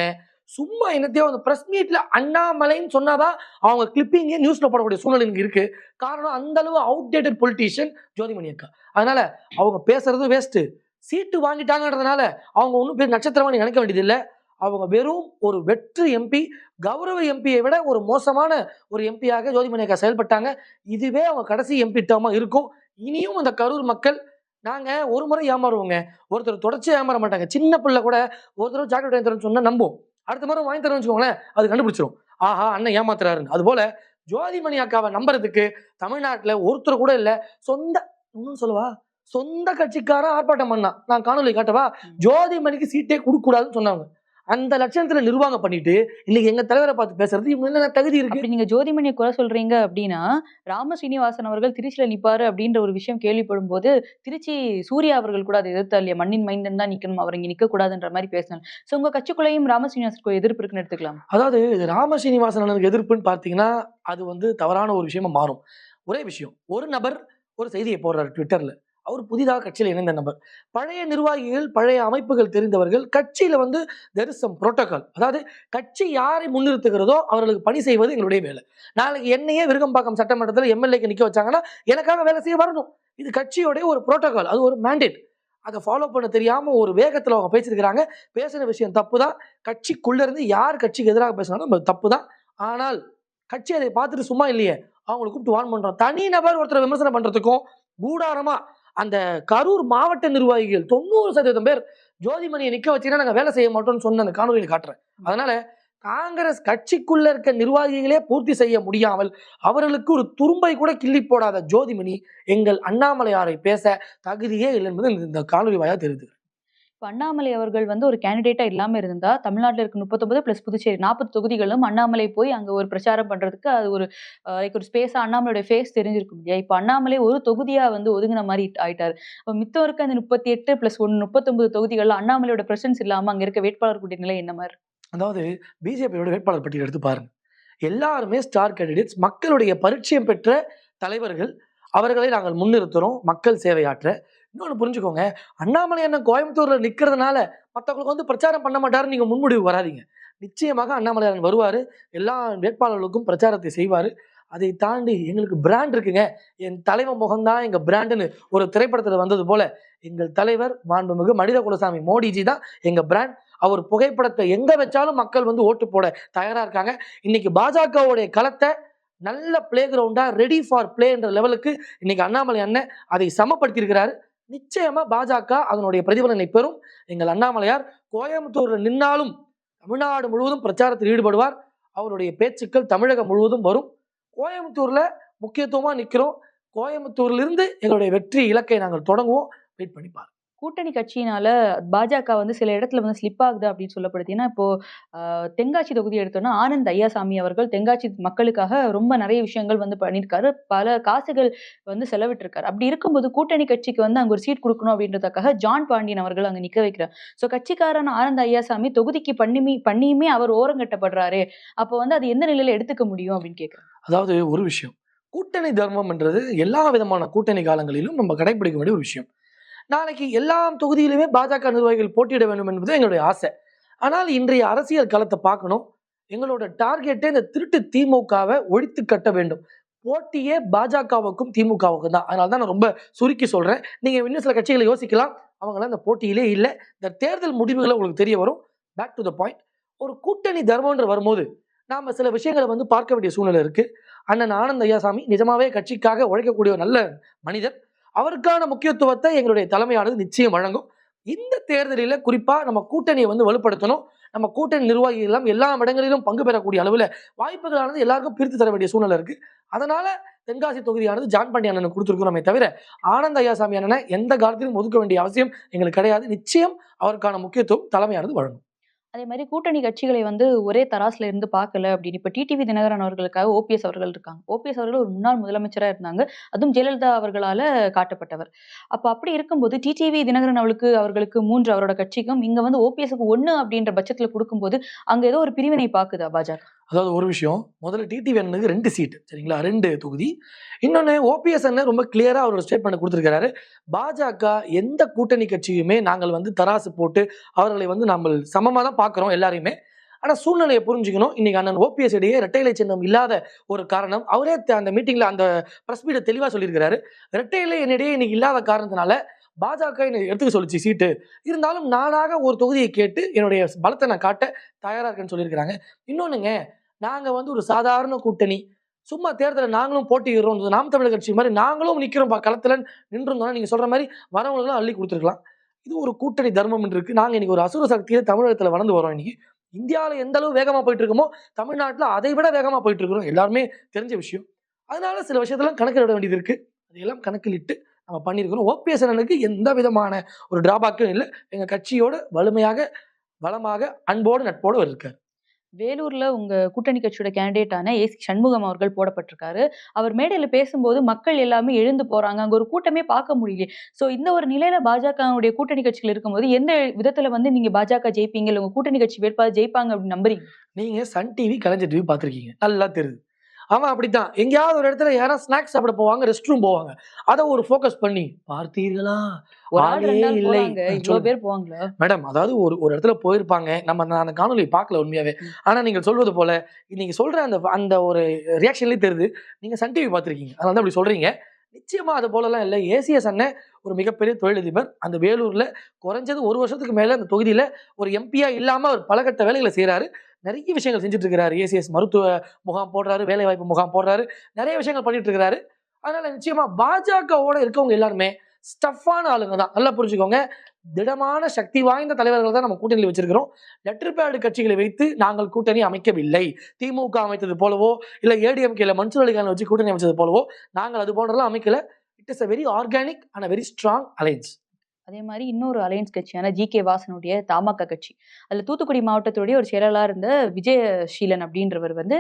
சும்மா என்னத்தையோ அந்த ப்ரெஸ் மீட்ல அண்ணாமலைன்னு சொன்னாதான் அவங்க கிளிப்பிங்கே நியூஸ்ல போடக்கூடிய சூழ்நிலை இங்க இருக்கு. காரணம் அந்த அளவு அவுடேட்டட் பொலிட்டீஷியன் ஜோதிமணி அக்கா. அதனால அவங்க பேசுறது வேஸ்ட்டு சீட்டு வாங்கிட்டாங்கன்றதுனால அவங்க ஒன்றும் பேர் நட்சத்திரமா நினைக்க வேண்டியதில்லை. அவங்க வெறும் ஒரு வெற்று எம்பி கௌரவ எம்பியை விட ஒரு மோசமான ஒரு எம்பியாக ஜோதிமணி அக்கா செயல்பட்டாங்க. இதுவே அவங்க கடைசி எம்பி டேர்மா இருக்கும். இனியும் அந்த கரூர் மக்கள் நாங்க ஒரு முறை ஏமாறுவோங்க. ஒருத்தர் தொடர்ச்சி ஏமாற மாட்டாங்க. சின்ன பிள்ளை கூட ஒருத்தர் ஜாக்கெட் வாங்கி தரேன்னு சொன்னா நம்பும் அடுத்த முறை வாங்கி தரேன்னு வச்சுக்கோங்களேன் அது கண்டுபிடிச்சிரும். ஆஹா அண்ணன் ஏமாத்துறாருன்னு. அது போல ஜோதிமணி அக்காவை நம்புறதுக்கு தமிழ்நாட்டுல ஒருத்தர் கூட இல்ல. சொந்த இன்னும் சொல்லவா? சொந்த கட்சிக்காரன் ஆர்ப்பாட்டம் பண்ணான். நான் காணொலி காட்டவா. ஜோதிமணிக்கு சீட்டே கொடுக்க கூடாதுன்னு சொன்னாங்க. அந்த லட்சணத்துல நிர்வாகம் பண்ணிட்டு இன்னைக்கு எங்க தலைவரை பார்த்து பேசுறது இவங்க என்ன தகுதி இருக்கு? நீங்க ஜோதிமணியை குறை சொல்றீங்க அப்படின்னா ராம சீனிவாசன் அவர்கள் திருச்சியில நிப்பாரு அப்படின்ற ஒரு விஷயம் கேள்விப்படும் போது திருச்சி சூர்யா அவர்கள் கூட அதை எதிர்த்தார் இல்லையா? மண்ணின் மைந்தன் தான் நிக்கணும்? அவர் இங்க நிக்க கூடாதுன்ற மாதிரி பேசினாங்க சோ உங்க கட்சிக்குள்ளேயும் ராம சீனிவாசனுக்கு எதிர்ப்பு இருக்குன்னு எடுத்துக்கலாம். அதாவது ராம சீனிவாசன் எதிர்ப்புன்னு பார்த்தீங்கன்னா அது வந்து தவறான ஒரு விஷயமா மாறும். ஒரே விஷயம் ஒரு நபர் ஒரு செய்தியை போடுறாரு ட்விட்டர்ல அவர் புதிதாக கட்சியில் இணைந்த நபர். பழைய நிர்வாகிகள் பழைய அமைப்புகள் தெரிந்தவர்கள் கட்சியில் வந்து தெர் இஸ் சம் புரோட்டோகால் அதாவது கட்சி யாரை முன்னிறுத்துகிறதோ அவர்களுக்கு பணி செய்வது எங்களுடைய வேலை. நாளைக்கு என்னையே விருகம்பாக்கம் சட்டமன்றத்தில் எம்எல்ஏக்கு நிற்க வச்சாங்கன்னா எனக்காக வேலை செய்ய வரணும். இது கட்சியோடைய ஒரு புரோட்டோகால் அது ஒரு மேண்டேட் அதை ஃபாலோ பண்ண தெரியாமல் ஒரு வேகத்தில் அவங்க பேசியிருக்கிறாங்க. பேசின விஷயம் தப்பு தான் கட்சிக்குள்ளேருந்து யார் கட்சிக்கு எதிராக பேசினாலும் அது தப்பு தான் ஆனால் கட்சி அதை பார்த்துட்டு சும்மா இல்லையே. அவங்களை கூப்பிட்டு வான் பண்ணுறோம் தனி நபர் ஒருத்தர் விமர்சனம் பண்ணுறதுக்கும் கூடாரமாக அந்த கரூர் மாவட்ட நிர்வாகிகள் தொண்ணூறு சதவீதம் பேர் ஜோதிமணியை நிக்க வச்சீங்கன்னா நாங்க வேலை செய்ய மாட்டோம்னு சொன்ன அந்த காணொலியில் காட்டுறேன். அதனால காங்கிரஸ் கட்சிக்குள்ள இருக்க நிர்வாகிகளே பூர்த்தி செய்ய முடியாமல் அவர்களுக்கு ஒரு துரும்பை கூட கிள்ளி போடாத ஜோதிமணி எங்கள் அண்ணாமலையாரை பேச தகுதியே இல்லை என்பது இந்த காணொலி வாயா தெரியுது இப்போ அண்ணாமலை அவர்கள் வந்து ஒரு கேண்டிடேட்டா இல்லாம இருந்தா தமிழ்நாட்டில் இருக்க முப்பத்தொன்பது பிளஸ் புதுச்சேரி நாற்பது தொகுதிகளும் அண்ணாமலை போய் அங்க ஒரு பிரச்சாரம் பண்றதுக்கு அது ஒரு லைக் ஒரு ஸ்பேஸா அண்ணாமலையோட ஃபேஸ் தெரிஞ்சிருக்கும் இல்லையா? இப்ப அண்ணாமலை ஒரு தொகுதியா வந்து ஒதுங்கின மாதிரி ஆயிட்டாரு. அப்ப மித்தம் இருக்க அந்த முப்பத்தி எட்டு பிளஸ் ஒன்னு முப்பத்தொன்பது தொகுதிகள்ல அண்ணாமலையோட பிரசன்ஸ் இல்லாம அங்க இருக்க வேட்பாளர் கூட்டிய நிலை என்ன மாதிரி? அதாவது பிஜேபியோட வேட்பாளர் பட்டியல் எடுத்து பாருங்க. எல்லாருமே ஸ்டார் கேண்டிடேட்ஸ் மக்களுடைய பரிச்சயம் பெற்ற தலைவர்கள் அவர்களை நாங்கள் முன்னிறுத்துறோம் மக்கள் சேவையாற்ற. இன்னொன்று புரிஞ்சுக்கோங்க. அண்ணாமலை அண்ணன் கோயம்புத்தூரில் நிற்கிறதுனால மற்றவங்களுக்கு வந்து பிரச்சாரம் பண்ண மாட்டாருன்னு நீங்கள் முன்முடிவு வராதீங்க. நிச்சயமாக அண்ணாமலை அண்ணன் எல்லா வேட்பாளர்களுக்கும் பிரச்சாரத்தை செய்வார். அதை தாண்டி எங்களுக்கு பிராண்ட் இருக்குங்க. என் தலைவன் முகம்தான் எங்கள் பிராண்டுன்னு ஒரு திரைப்படத்தில் வந்தது போல எங்கள் தலைவர் மாண்புமிகு மனித குலசாமி மோடிஜி தான் எங்கள் பிராண்ட் அவர் புகைப்படத்தை எங்கே வச்சாலும் மக்கள் வந்து ஓட்டு போட தயாராக இருக்காங்க. இன்னைக்கு பாஜகவுடைய களத்தை நல்ல பிளே கிரவுண்டாக ரெடி ஃபார் பிளேன்ற லெவலுக்கு இன்னைக்கு அண்ணாமலை அண்ணன் அதை சமப்படுத்தியிருக்கிறாரு. நிச்சயமா பாஜக அதனுடைய பிரதிபலனை பெறும். எங்கள் அண்ணாமலையார் கோயம்புத்தூர்ல நின்னாலும் தமிழ்நாடு முழுவதும் பிரச்சாரத்தில் ஈடுபடுவார். அவருடைய பேச்சுக்கள் தமிழகம் முழுவதும் வரும். கோயம்புத்தூர்ல முக்கியத்துவமா நிற்கிறோம் கோயம்புத்தூர்ல இருந்து எங்களுடைய வெற்றி இலக்கை நாங்கள் தொடங்குவோம். வெயிட் பண்ணி கூட்டணி கட்சியினால பாஜக வந்து சில இடத்துல வந்து ஸ்லிப் ஆகுது அப்படின்னு சொல்லப்படுது. ஏன்னா இப்போ தென்காசி தொகுதி எடுத்தோம்னா ஆனந்த் ஐயாசாமி அவர்கள் தென்காசி மக்களுக்காக ரொம்ப நிறைய விஷயங்கள் வந்து பண்ணியிருக்காரு. பல காசுகள் வந்து செலவிட்டிருக்காரு. அப்படி இருக்கும்போது கூட்டணி கட்சிக்கு வந்து அங்க ஒரு சீட் கொடுக்கணும் அப்படின்றதுக்காக ஜான் பாண்டியன் அவர்கள் அங்க நிக்க வைக்கிறார். ஸோ கட்சிக்காரன் ஆனந்த் ஐயாசாமி தொகுதிக்கு பண்ணியுமே பண்ணியுமே அவர் ஓரங்கட்டப்படுறாரு அப்போ வந்து அது எந்த நிலையில எடுத்துக்க முடியும் அப்படின்னு கேட்குறேன் அதாவது ஒரு விஷயம். கூட்டணி தர்மம்ன்றது எல்லா விதமான கூட்டணி காலங்களிலும் நம்ம கடைபிடிக்க வேண்டிய ஒரு விஷயம். நாளைக்கு எல்லா தொகுதியிலுமே பாஜக நிர்வாகிகள் போட்டியிட வேண்டும் என்பது எங்களுடைய ஆசை. ஆனால் இன்றைய அரசியல் களத்தை பார்க்கணும். எங்களோட டார்கெட்டே இந்த திருட்டு திமுகவை ஒழித்து கட்ட வேண்டும். போட்டியே பாஜகவுக்கும் திமுகவுக்கும் தான். அதனால தான் நான் ரொம்ப சுருக்கி சொல்றேன். நீங்க இன்னும் சில கட்சிகளை யோசிக்கலாம். அவங்களாம் இந்த போட்டியிலே இல்லை. இந்த தேர்தல் முடிவுகளை உங்களுக்கு தெரிய வரும். பேக் டு த பாயிண்ட் ஒரு கூட்டணி தர்மன்ற வரும்போது நாம சில விஷயங்களை வந்து பார்க்க வேண்டிய சூழ்நிலை இருக்கு. அண்ணன் ஆனந்த் ஐயாசாமி நிஜமாவே கட்சிக்காக உழைக்கக்கூடிய ஒரு நல்ல மனிதர். அவருக்கான முக்கியத்துவத்தை எங்களுடைய தலைமையானது நிச்சயம் வழங்கும். இந்த தேர்தலில் குறிப்பாக நம்ம கூட்டணியை வந்து வலுப்படுத்தணும். நம்ம கூட்டணி நிர்வாகிகள் எல்லாம் எல்லா இடங்களிலும் பங்கு பெறக்கூடிய அளவில் வாய்ப்புகளானது எல்லாருக்கும் பிரித்து தர வேண்டிய சூழ்நிலை இருக்கு. அதனால தென்காசி தொகுதியானது ஜான் பாண்டி அண்ணனுக்கு கொடுத்துருக்கிறோமே தவிர ஆனந்த் ஐயாசாமி அண்ணனை எந்த காலத்திலும் ஒதுக்க வேண்டிய அவசியம் எங்களுக்கு கிடையாது. நிச்சயம் அவருக்கான முக்கியத்துவம் தலைமையானது வழங்கும். அதே மாதிரி கூட்டணி கட்சிகளை வந்து ஒரே தராசுல இருந்து பார்க்கல அப்படின்னு இப்போ டிடிவி தினகரன் அவர்களுக்காக ஓபிஎஸ் அவர்கள் இருக்காங்க. ஓபிஎஸ் அவர்கள் ஒரு முன்னாள் முதலமைச்சராக இருந்தாங்க. அதுவும் ஜெயலலிதா அவர்களால் காட்டப்பட்டவர். அப்போ அப்படி இருக்கும்போது டிடிவி தினகரன் அவளுக்கு அவர்களுக்கு மூன்று அவரோட கட்சிக்கும் இங்கே வந்து ஓபிஎஸ்க்கு ஒன்று அப்படின்ற பட்சத்தில் கொடுக்கும்போது அங்கே ஏதோ ஒரு பிரிவினை பார்க்குதா பாஜக அதாவது ஒரு விஷயம் முதல்ல டிடிவி அண்ணனுக்கு ரெண்டு சீட் சரிங்களா? ரெண்டு தொகுதி. இன்னொன்று ஓபிஎஸ் அண்ணன் ரொம்ப கிளியராக அவரோட ஸ்டேட்மெண்ட் கொடுத்துருக்கிறாரு. பாஜக எந்த கூட்டணி கட்சியுமே நாங்கள் வந்து தராசு போட்டு அவர்களை வந்து நம்ம சமமாக தான் பார்க்குறோம் எல்லாரையுமே. ஆனால் சூழ்நிலையை புரிஞ்சுக்கணும். இன்னைக்கு அண்ணன் ஓபிஎஸ் இடையே இரட்டைலை சின்னம் இல்லாத ஒரு காரணம். அவரே அந்த மீட்டிங்கில் அந்த ப்ரெஸ் மீட்டை தெளிவாக சொல்லியிருக்கிறாரு. இரட்டைலை என்னிடையே இன்னைக்கு இல்லாத காரணத்தினால பாஜக என்னை எடுத்துக்க சொல்லிச்சு சீட்டு இருந்தாலும் நானாக ஒரு தொகுதியை கேட்டு என்னுடைய பலத்தை நான் காட்ட தயாராக இருக்கேன்னு சொல்லியிருக்கிறாங்க. இன்னொன்றுங்க நாங்கள் வந்து ஒரு சாதாரண கூட்டணி. சும்மா தேர்தலில் நாங்களும் போட்டிடுறோம் நாம் தமிழர் கட்சி மாதிரி நாங்களும் நிற்கிறோம் களத்தில் நின்றுருந்தோம்னா நீங்கள் சொல்கிற மாதிரி வரவங்களுக்குலாம் அள்ளி கொடுத்துருக்கலாம். இது ஒரு கூட்டணி தர்மம் இருக்குது நாங்கள் இன்றைக்கி ஒரு அசுர சக்தியை தமிழகத்தில் வளர்ந்து வரோம் இன்றைக்கி இந்தியாவில் எந்த அளவு வேகமாக போயிட்டு இருக்கோமோ தமிழ்நாட்டில் அதை விட வேகமாக போயிட்டு இருக்கிறோம். எல்லாருமே தெரிஞ்ச விஷயம். அதனால சில விஷயத்தெல்லாம் விட வேண்டியது இருக்குது அதையெல்லாம் கணக்கிலிட்டு நம்ம பண்ணியிருக்கிறோம் ஓபிஎஸ் அண்ணனுக்கு எந்த விதமான ஒரு டிராபேக்கும் இல்லை. எங்கள் கட்சியோட வலிமையாக வளமாக அன்போடு நட்போடு இருக்கார். வேலூர்ல உங்க கூட்டணி கட்சியோட கேண்டிடேட்டான ஏசி சண்முகம் அவர்கள் போடப்பட்டிருக்காரு. அவர் மேடையில பேசும்போது மக்கள் எல்லாமே எழுந்து போறாங்க. அங்க ஒரு கூட்டமே பார்க்க முடியல. சோ இந்த ஒரு நிலையில பாஜகவுடைய கூட்டணி கட்சிகள் இருக்கும்போது எந்த விதத்துல வந்து நீங்க பாஜக ஜெயிப்பீங்க? உங்க கூட்டணி கட்சி வேட்பாளர் ஜெயிப்பாங்க அப்படின்னு நம்புறீங்க? நீங்க சன் டிவி கலைஞர் டிவி பார்த்துருக்கீங்க. நல்லா தெரியுது. அவன் அப்படித்தான். எங்கேயாவது ஒரு இடத்துல யாராவது ஸ்நாக்ஸ் சாப்பிட போவாங்க ரெஸ்ட் ரூம் போவாங்க. அதை ஒரு ஃபோக்கஸ் பண்ணி பார்த்தீர்களா? இல்லை. மேடம் அதாவது ஒரு ஒரு இடத்துல போயிருப்பாங்க. நம்ம அந்த காணொலி பார்க்கல உண்மையாவே. ஆனா நீங்கள் சொல்வது போல நீங்க சொல்ற அந்த அந்த ஒரு ரியாக்ஷன்லேயே தெரியுது. நீங்க சன் டிவி பார்த்துருக்கீங்க. அதனால தான் அப்படி சொல்றீங்க. நிச்சயமா அது போலலாம் இல்லை. ஏசிஎஸ் அண்ணன் ஒரு மிகப்பெரிய தொழிலதிபர். அந்த வேலூர்ல குறைஞ்சது ஒரு வருஷத்துக்கு மேல அந்த தொகுதியில ஒரு எம்பியா இல்லாம அவர் பலகட்ட வேலைகளை செய்றாரு. நிறைய விஷயங்கள் செஞ்சுட்டு இருக்கிறாரு ஏசிஎஸ் மருத்துவ முகாம் போடுறாரு வேலைவாய்ப்பு முகாம் போடுறாரு நிறைய விஷயங்கள் பண்ணிட்டு இருக்கிறாரு அதனால நிச்சயமா பாஜகவோட இருக்கவங்க எல்லாருமே ஸ்டஃப்பான ஆளுங்க தான். நல்லா புரிஞ்சுக்கோங்க. திடமான சக்தி வாய்ந்த தலைவர்கள் தான் நம்ம கூட்டணியில் வச்சிருக்கிறோம். லெட்டர் பேடு கட்சிகளை வைத்து நாங்கள் கூட்டணி அமைக்கவில்லை. திமுக அமைத்தது போலவோ இல்லை ஏடிஎம்கேல மன்சூர் அலிகான வச்சு கூட்டணி அமைச்சது போலவோ நாங்கள் அது போன்றலாம் அமைக்கல. It is a very organic and very strong alliance அதே மாதிரி இன்னொரு அலையன்ஸ் கட்சியான ஜி கே வாசனுடைய தமாக கட்சி. அதில் தூத்துக்குடி மாவட்டத்துடைய ஒரு செயலாளா இருந்த விஜயசீலன் அப்படின்றவர் வந்து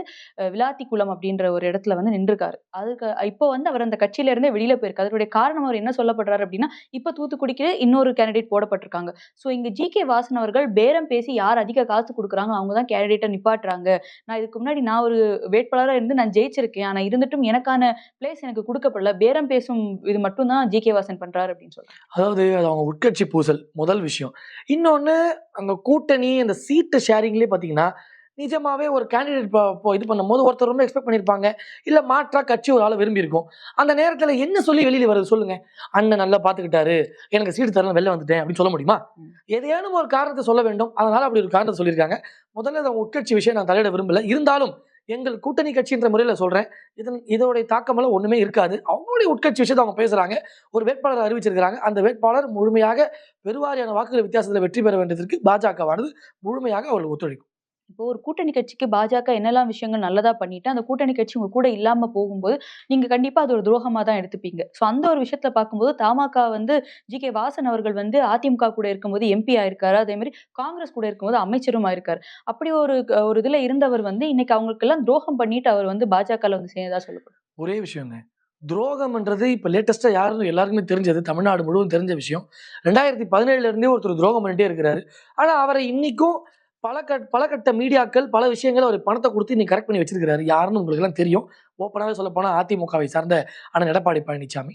விளாத்தி விளாத்திக்குளம் அப்படின்ற ஒரு இடத்துல வந்து நின்றுருக்காரு. அதுக்கு இப்போ வந்து அவர் அந்த கட்சியிலேருந்தே வெளியில் போயிருக்காரு. போயிருக்கு அதனுடைய காரணம் அவர் என்ன சொல்லப்படுறாரு அப்படின்னா இப்போ தூத்துக்குடிக்கு இன்னொரு கேண்டிடேட் போடப்பட்டிருக்காங்க. ஸோ இங்கே ஜி கே வாசன் அவர்கள் பேரம் பேசி யார் அதிக காசு கொடுக்குறாங்க அவங்க தான் கேண்டிடேட்டை நிப்பாட்டுறாங்க. நான் இதுக்கு முன்னாடி நான் ஒரு வேட்பாளராக இருந்து நான் ஜெயிச்சிருக்கேன். ஆனால் இருந்துட்டும் எனக்கான பிளேஸ் எனக்கு கொடுக்கப்படல. பேரம் பேசும் இது மட்டும் தான் ஜி கே வாசன் பண்ணுறாரு அப்படின்னு சொல்லி அதாவது அவங்க உட்கட்சி பூசல் முதல் விஷயம். இன்னொன்று அந்த கூட்டணி அந்த சீட்டு ஷேரிங்லேயே பார்த்தீங்கன்னா நிஜமாவே ஒரு கேண்டிடேட் இப்போ இது பண்ணும்போது ஒருத்தர் ரொம்ப எக்ஸ்பெக்ட் பண்ணியிருப்பாங்க இல்லை மாற்றா கட்சி ஒரு ஆளை விரும்பி இருக்கும். அந்த நேரத்தில் என்ன சொல்லி வெளியில் வருது சொல்லுங்க. அண்ணன் நல்லா பார்த்துக்கிட்டாரு எனக்கு சீட்டு தரலாம் வெளில வந்துட்டேன் அப்படின்னு சொல்ல முடியுமா? ம். எதையானும் ஒரு காரணத்தை சொல்ல வேண்டும். அதனால அப்படி ஒரு காரணத்தை சொல்லியிருக்காங்க. முதல்ல அவங்க உட்கட்சி விஷயம் நான் தலையிட விரும்பல. இருந்தாலும் எங்கள் கூட்டணி கட்சின்ற முறையில் சொல்கிறேன் இதன் இதோடைய தாக்கமெல்லாம் ஒன்றுமே இருக்காது. அவங்களுடைய உட்கட்சி விஷயத்தை அவங்க பேசுகிறாங்க ஒரு வேட்பாளர் அறிவிச்சிருக்கிறாங்க. அந்த வேட்பாளர் முழுமையாக பெருவாரியான வாக்குகள் வித்தியாசத்தில் வெற்றி பெற வேண்டியதற்கு பாஜகவானது முழுமையாக அவர்கள் ஒத்துழைக்கும். இப்போ ஒரு கூட்டணி கட்சிக்கு பாஜக என்னெல்லாம் விஷயங்கள் நல்லதா பண்ணிட்டு அந்த கூட்டணி கட்சி உங்க கூட இல்லாம போகும்போது நீங்க கண்டிப்பா அது ஒரு துரோகமா தான் எடுத்துப்பீங்க. ஸோ அந்த ஒரு விஷயத்துல பார்க்கும்போது தமாக வந்து ஜி. கே. வாசன் அவர்கள் வந்து அதிமுக கூட இருக்கும்போது எம்பி ஆயிருக்காரு. அதே மாதிரி காங்கிரஸ் கூட இருக்கும்போது அமைச்சரும் ஆயிருக்காரு. அப்படி ஒரு ஒரு இதுல இருந்தவர் வந்து இன்னைக்கு அவங்களுக்கெல்லாம் துரோகம் பண்ணிட்டு அவர் வந்து பாஜக வந்து சேர்ந்ததா சொல்லப்படும். ஒரே விஷயங்க. துரோகம்ன்றது இப்போ லேட்டஸ்ட்டாக யாரும் எல்லாருக்குமே தெரிஞ்சது. தமிழ்நாடு முழுவதும் தெரிஞ்ச விஷயம். ரெண்டாயிரத்தி பதினேழுல இருந்தே ஒருத்தர் துரோகம் பண்ணிட்டே இருக்கிறாரு. ஆனால் அவரை இன்னைக்கும் பல கட் பல கட்ட மீடியாக்கள் பல விஷயங்கள் அவர் பணத்தை கொடுத்து இன்னைக்கு கரெக்ட் பண்ணி வச்சிருக்கிறாரு. யாருன்னு உங்களுக்கு எல்லாம் தெரியும். ஓப்பனாகவே சொல்ல போனால் அதிமுகவை சார்ந்த அண்ணன் எடப்பாடி பழனிசாமி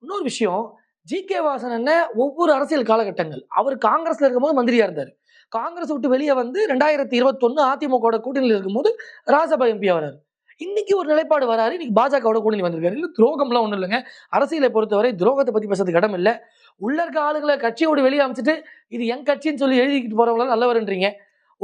இன்னொரு விஷயம் ஜி கே வாசன் என்ன ஒவ்வொரு அரசியல் காலகட்டங்கள். அவர் காங்கிரஸ்ல இருக்கும்போது மந்திரியா இருந்தார். காங்கிரஸ் விட்டு வெளியே வந்து ரெண்டாயிரத்தி இருபத்தொன்னு அதிமுகவோட கூட்டணியில் இருக்கும்போது ராஜ்யசபா எம்பியா வராரு. இன்னைக்கு ஒரு நிலைப்பாடு வராரு. இன்னைக்கு பாஜகவோட கூட்டணி வந்திருக்காரு. இல்லை துரோகம்லாம் ஒன்றும் இல்லைங்க. அரசியலை பொறுத்தவரை துரோகத்தை பத்தி பேசுறதுக்கு இடம் இல்லை. உள்ள இருக்க ஆளுங்களை கட்சியோடு வெளியே அமைச்சிட்டு இது என் கட்சின்னு சொல்லி எழுதிக்கிட்டு போறவங்களாம் நல்லவருன்றீங்க.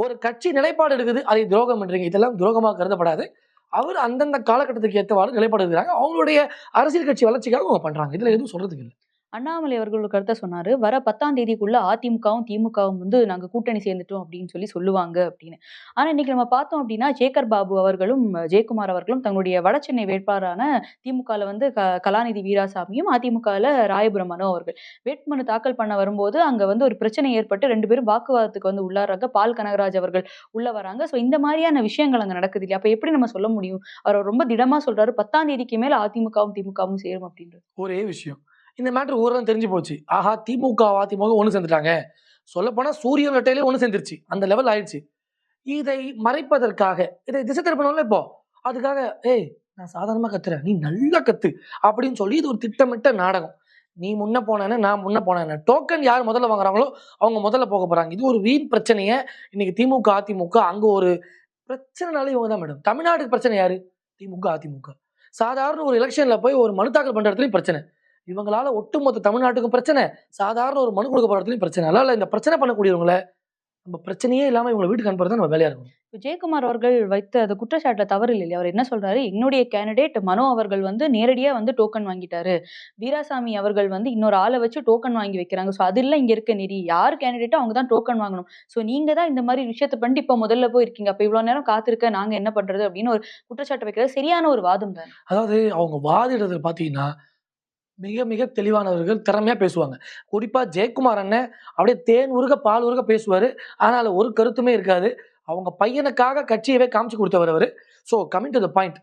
ஒரு கட்சி நிலைப்பாடு எடுக்குது அதை துரோகம்ன்றீங்க இதெல்லாம் துரோகமாக கருதப்படாது. அவர் அந்தந்த காலகட்டத்துக்கு ஏற்றவாறு நிலைப்பாடு எடுக்கிறாங்க. அவங்களுடைய அரசியல் கட்சி வளர்ச்சிக்காக அவங்க பண்ணுறாங்க இதில் எதுவும் சொல்கிறதுக்கு இல்லை. அண்ணாமலை அவர்கள் கருத்தை சொன்னார் வர பத்தாம் தேதிக்குள்ளே அதிமுகவும் திமுகவும் வந்து நாங்கள் கூட்டணி சேர்ந்துட்டோம் அப்படின்னு சொல்லி சொல்லுவாங்க அப்படின்னு. ஆனால் இன்னைக்கு நம்ம பார்த்தோம் அப்படின்னா சேகர் பாபு அவர்களும் ஜெயக்குமார் அவர்களும் தங்களுடைய வடசென்னை வேட்பாளரான திமுகவில் வந்து க கலாநிதி வீராசாமியும் அதிமுகவில் ராயபுரம் மனோ அவர்கள். வேட்புமனு தாக்கல் பண்ண வரும்போது அங்கே வந்து ஒரு பிரச்சனை ஏற்பட்டு ரெண்டு பேரும் வாக்குவாதத்துக்கு வந்து உள்ளாராங்க பால் கனகராஜ் அவர்கள் உள்ளே வராங்க. ஸோ இந்த மாதிரியான விஷயங்கள் அங்கே நடக்குது இல்லையா? அப்போ எப்படி நம்ம சொல்ல முடியும்? அவர் ரொம்ப திடமாக சொல்கிறாரு பத்தாம் தேதிக்கு மேலே அதிமுகவும் திமுகவும் சேரும் அப்படின்றது. ஒரே விஷயம். இந்த மேட்ரு ஊரெல்லாம் தெரிஞ்சு போச்சு. ஆஹா திமுக அதிமுக ஒன்று சேர்ந்துட்டாங்க. சொல்லப்போனால் சூரியன் ரெட்டையிலே ஒன்று சேர்ந்துருச்சு. அந்த லெவல் ஆயிடுச்சு. இதை மறைப்பதற்காக இதை திசை திருப்பணும்ல இப்போ? அதுக்காக ஏய் நான் சாதாரணமாக கத்துறேன். நீ நல்லா கத்து. அப்படின்னு சொல்லி இது ஒரு திட்டமிட்ட நாடகம். நீ முன்ன போனேன்னு நான் முன்ன போனேன்னு. டோக்கன் யார் முதல்ல வாங்குறாங்களோ அவங்க முதல்ல போக போகிறாங்க இது ஒரு வீண் பிரச்சனையை இன்னைக்கு திமுக அதிமுக அங்கே ஒரு பிரச்சனைனால இவங்க தான் மேடம் தமிழ்நாட்டுக்கு பிரச்சனை யாரு? திமுக அதிமுக. சாதாரண ஒரு எலெக்ஷனில் போய் ஒரு மனு தாக்கல் பண்ற பிரச்சனை. இவங்களால ஒட்டுமொத்த தமிழ்நாட்டுக்கும் பிரச்சனை. சாதாரண ஒரு மனு கொடுக்க போற இடத்துலயும் பிரச்சனை. அதனால இந்த பிரச்சனை பண்ணக்கூடியவங்கள நம்ம பிரச்சனையே இல்லாம இவங்களை வீட்டுக்கு அனுப்புறது நம்ம வேலையா இருக்கும். இப்ப ஜெயக்குமார் அவர்கள் வைத்த அந்த குற்றச்சாட்டுல தவறு இல்லையா. அவர் என்ன சொல்றாரு? என்னுடைய கேண்டிடேட் மனோ அவர்கள் வந்து நேரடியா வந்து டோக்கன் வாங்கிட்டாரு. வீராசாமி அவர்கள் வந்து இன்னொரு ஆளை வச்சு டோக்கன் வாங்கி வைக்கிறாங்க. ஸோ அதெல்லாம் இங்க இருக்க நெறி யார் கேண்டிடேட்டோ அவங்க தான் டோக்கன் வாங்கணும். ஸோ நீங்க தான் இந்த மாதிரி விஷயத்தை பண்ணிட்டு இப்ப முதல்ல போய் இருக்கீங்க அப்ப இவ்வளவு நேரம் காத்திருக்க நாங்க என்ன பண்றது? அப்படின்னு ஒரு குற்றச்சாட்டு வைக்கிறது சரியான ஒரு வாதம் தான். அதாவது அவங்க வாதிடுறதுல பாத்தீங்கன்னா மிக மிக தெளிவானவர்கள் திறமையாக பேசுவாங்க. குறிப்பாக ஜெயக்குமார் அண்ணன் அப்படியே தேன் உருக பால் உருக பேசுவார். ஆனால் ஒரு கருத்துமே இருக்காது. அவங்க பையனுக்காக கட்சியவே காமிச்சு கொடுத்தவர் அவர். So coming to the point